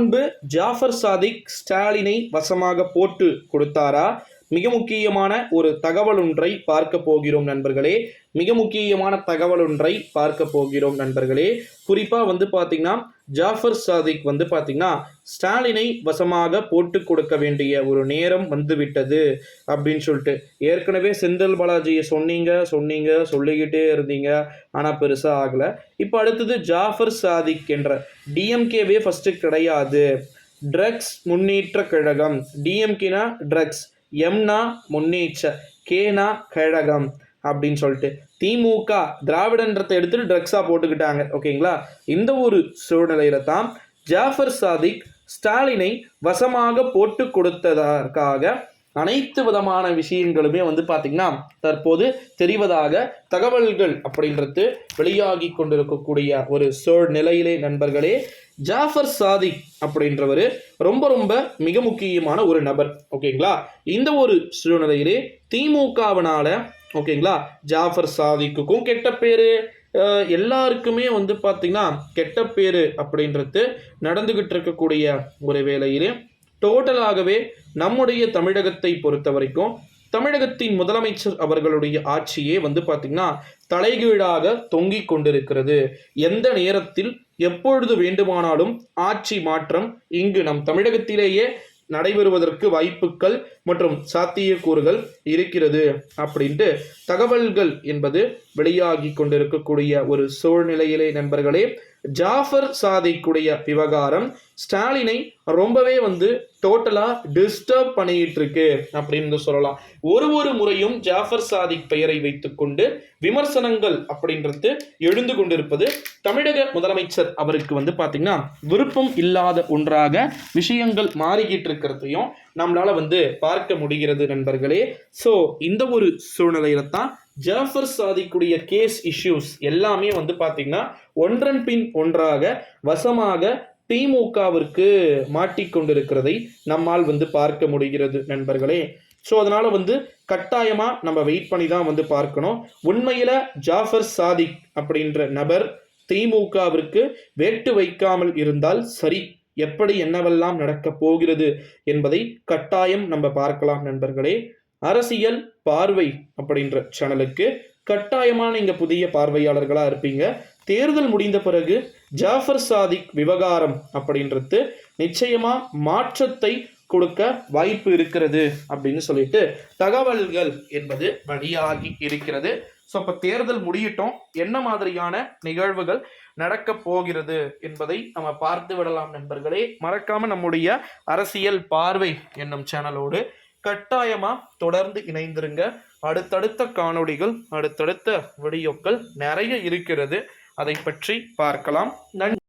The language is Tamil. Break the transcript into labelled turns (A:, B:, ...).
A: முன்பு ஜாஃபர் சாதிக் ஸ்டாலினை வசமாக போட்டு கொடுத்தாரா? மிக முக்கியமான ஒரு தகவல் ஒன்றை பார்க்க போகிறோம் நண்பர்களே. மிக முக்கியமான தகவல் ஒன்றை பார்க்க போகிறோம் நண்பர்களே. குறிப்பாக வந்து பார்த்தீங்கன்னா ஜாஃபர் சாதிக் வந்து பார்த்தீங்கன்னா ஸ்டாலினை வசமாக போட்டு கொடுக்க வேண்டிய ஒரு நேரம் வந்துவிட்டது அப்படின்னு சொல்லிட்டு. ஏற்கனவே செந்தில் பாலாஜியை சொன்னீங்க சொன்னீங்க சொல்லிக்கிட்டே இருந்தீங்க. ஆனால் பெருசாக ஆகலை. இப்போ அடுத்தது ஜாஃபர் சாதிக் என்ற டிஎம்கேவே ஃபஸ்ட்டு கிடையாது. ட்ரக்ஸ் முன்னேற்ற கழகம். டிஎம்கேனா ட்ரக்ஸ். எம்னா முன்னேற்ற கேனா கழகம் அப்படின்னு சொல்லிட்டு திமுக திராவிடன்றத்தை எடுத்துட்டு ட்ரக்ஸாக போட்டுக்கிட்டாங்க. ஓகேங்களா? இந்த ஒரு சூழ்நிலையில தான் ஜாஃபர் சாதிக் ஸ்டாலினை வசமாக போட்டு கொடுத்ததற்காக அனைத்து விதமான விஷயங்களுமே வந்து பார்த்திங்கன்னா தற்போது தெரிவதாக தகவல்கள் அப்படின்றது வெளியாகி கொண்டிருக்கக்கூடிய ஒரு சூழ்நிலையிலே நண்பர்களே ஜாஃபர் சாதிக் அப்படின்றவர் ரொம்ப ரொம்ப மிக முக்கியமான ஒரு நபர். ஓகேங்களா? இந்த ஒரு சூழ்நிலையிலே திமுகவினால ஓகேங்களா? ஜாஃபர் சாதிக்குக்கும் கெட்ட பேரு. எல்லாருக்குமே வந்து பார்த்திங்கன்னா கெட்ட பேரு அப்படின்றது நடந்துகிட்டு இருக்கக்கூடிய ஒரு வேலையிலே டோட்டலாகவே நம்முடைய தமிழகத்தை பொறுத்த வரைக்கும் தமிழகத்தின் முதலமைச்சர் அவர்களுடைய ஆட்சியே வந்து பார்த்திங்கன்னா தலைகீழாக தொங்கிக் கொண்டிருக்கிறது. எந்த நேரத்தில் எப்பொழுது வேண்டுமானாலும் ஆட்சி மாற்றம் இங்கு நம் தமிழகத்திலேயே நடைபெறுவதற்கு வாய்ப்புகள் மற்றும் சாத்தியக்கூறுகள் இருக்கிறது அப்படின்ட்டு தகவல்கள் என்பது வெளியாகி கொண்டிருக்கக்கூடிய ஒரு சூழ்நிலையிலே நண்பர்களே ஜாஃபர் சாதிக்குடைய விவகாரம் ஸ்டாலினை ரொம்பவே வந்து டோட்டலாக டிஸ்டர்ப் பண்ணிட்டு இருக்கு அப்படின்னு சொல்லலாம். ஒரு ஒரு முறையும் ஜாஃபர் சாதிக் பெயரை வைத்துக்கொண்டு விமர்சனங்கள் அப்படின்றது எழுந்து கொண்டிருப்பது தமிழக முதலமைச்சர் அவருக்கு வந்து பார்த்தீங்கன்னா விருப்பம் இல்லாத ஒன்றாக விஷயங்கள் மாறிக்கிட்டு இருக்கிறதையும் நம்மளால வந்து பார்க்க முடிகிறது நண்பர்களே. ஸோ இந்த ஒரு சூழ்நிலையில தான் ஜாஃபர் சாதிக்குடைய கேஸ் இஷ்யூஸ் எல்லாமே வந்து பார்த்தீங்கன்னா ஒன்றன் பின் ஒன்றாக வசமாக திமுகவிற்கு மாட்டிக்கொண்டிருக்கிறதை நம்மால் வந்து பார்க்க முடிகிறது நண்பர்களே. ஸோ அதனால் வந்து கட்டாயமாக நம்ம வெயிட் பண்ணி தான் வந்து பார்க்கணும். உண்மையில் ஜாஃபர் சாதிக் அப்படின்ற நபர் திமுகவிற்கு வேட்டு வைக்காமல் இருந்தால் சரி எப்படி என்னவெல்லாம் நடக்கப் போகிறது என்பதை கட்டாயம் நம்ம பார்க்கலாம் நண்பர்களே. அரசியல் பார்வை அப்படின்ற சேனலுக்கு கட்டாயமான நீங்கள் புதிய பார்வையாளர்களாக இருப்பீங்க. தேர்தல் முடிந்த பிறகு ஜாஃபர் சாதிக் விவகாரம் அப்படின்றது நிச்சயமாக மாற்றத்தை கொடுக்க வாய்ப்பு இருக்கிறது அப்படின்னு சொல்லிட்டு தகவல்கள் என்பது வெளியாகி இருக்கிறது. ஸோ அப்போ தேர்தல் முடியட்டும். என்ன மாதிரியான நிகழ்வுகள் நடக்க போகிறது என்பதை நம்ம பார்த்து விடலாம் நண்பர்களே. மறக்காம நம்முடைய அரசியல் பார்வை என்னும் சேனலோடு கட்டாயமா தொடர்ந்து இணைந்திருங்க. அடுத்தடுத்த காணொளிகள் அடுத்தடுத்த வீடியோக்கள் நிறைய இருக்கிறது. அதை பற்றி பார்க்கலாம். நன்றி.